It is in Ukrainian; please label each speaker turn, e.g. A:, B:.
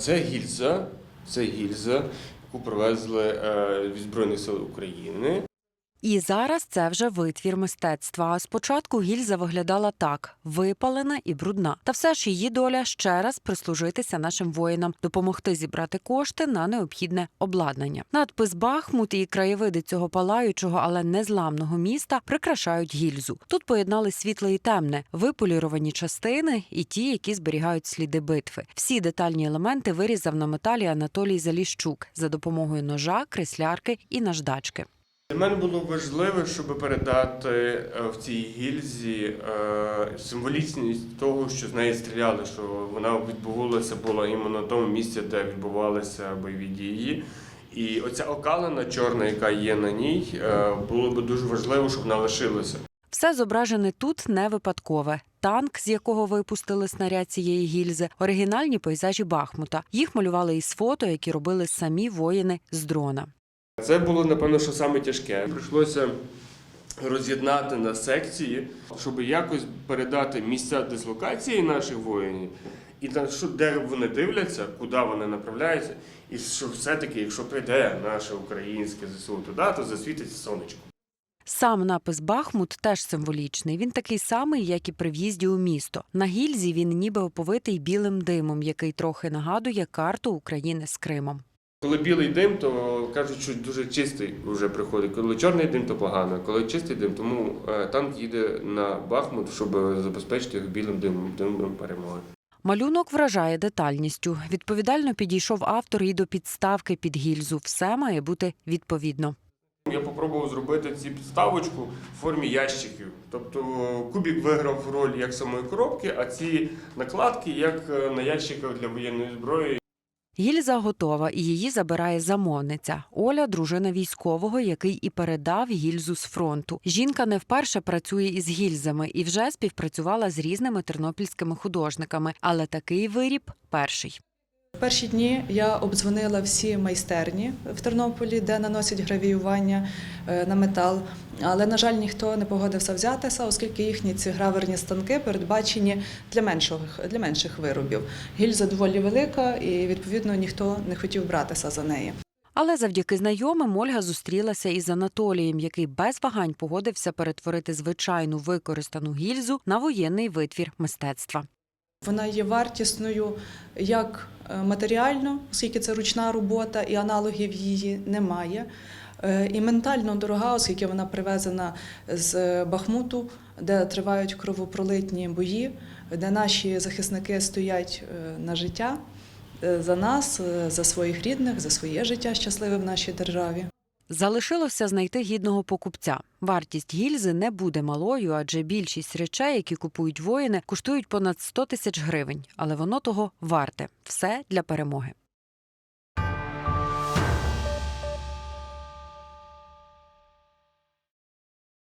A: Це гільза, це гільза, яку привезли е, від Збройних сил України.
B: І зараз це вже витвір мистецтва. А спочатку гільза виглядала так: випалена і брудна. Та все ж її доля ще раз прислужитися нашим воїнам, допомогти зібрати кошти на необхідне обладнання. Надпис Бахмут і краєвиди цього палаючого, але незламного міста прикрашають гільзу. Тут поєднали світле і темне, виполіровані частини і ті, які зберігають сліди битви. Всі детальні елементи вирізав на металі Анатолій Заліщук за допомогою ножа, креслярки і наждачки.
A: Для мене було важливо, щоб передати е, в цій гільзі е, символічність того, що з неї стріляли, що вона відбувалася була іменно на тому місці, де відбувалися бойові дії. І оця окалина чорна, яка є на ній, е, було б дуже важливо, щоб вона лишилася.
B: Все зображене тут не випадкове. Танк, з якого випустили снаряд цієї гільзи, оригінальні пейзажі Бахмута. Їх малювали із фото, які робили самі воїни з дрона.
A: Це було, напевно, що саме тяжке. Прийшлося роз'єднати на секції, щоб якось передати місця дислокації наших воїнів, і на що, де вони дивляться, куди вони направляються, і що все-таки, якщо прийде наше українське ЗСУ туди, то засвітить сонечко.
B: Сам напис Бахмут теж символічний. Він такий самий, як і при в'їзді у місто. На гільзі він ніби оповитий білим димом, який трохи нагадує карту України з Кримом.
A: Коли білий дим, то кажуть, що дуже чистий вже приходить. Коли чорний дим, то погано. Коли чистий дим, тому е, танк їде на Бахмут, щоб забезпечити білим димом, димом перемоги.
B: Малюнок вражає детальністю. Відповідально підійшов автор і до підставки під гільзу. Все має бути відповідно.
A: Я попробував зробити ці підставочку в формі ящиків. Тобто кубік виграв роль як самої коробки, а ці накладки як е, на ящиках для воєнної зброї.
B: Гільза готова, і її забирає замовниця Оля, дружина військового, який і передав гільзу з фронту. Жінка не вперше працює із гільзами і вже співпрацювала з різними тернопільськими художниками, але такий виріб перший.
C: Перші дні я обдзвонила всі майстерні в Тернополі, де наносять гравіювання е, на метал. Але, на жаль, ніхто не погодився взятися, оскільки їхні ці граверні станки передбачені для менших, для менших виробів. Гільза доволі велика, і відповідно ніхто не хотів братися за неї.
B: Але завдяки знайомим Ольга зустрілася із Анатолієм, який без вагань погодився перетворити звичайну використану гільзу на воєнний витвір мистецтва.
C: Вона є вартісною як е, матеріально, оскільки це ручна робота і аналогів її немає. е, І ментально дорога, оскільки вона привезена з Бахмуту, де тривають кровопролитні бої, де наші захисники стоять е, на життя е, за нас, е, за своїх рідних, за своє життя щасливе в нашій державі.
B: Залишилося знайти гідного покупця. Вартість гільзи не буде малою, адже більшість речей, які купують воїни, коштують понад 100 тисяч гривень. Але воно того варте все для перемоги.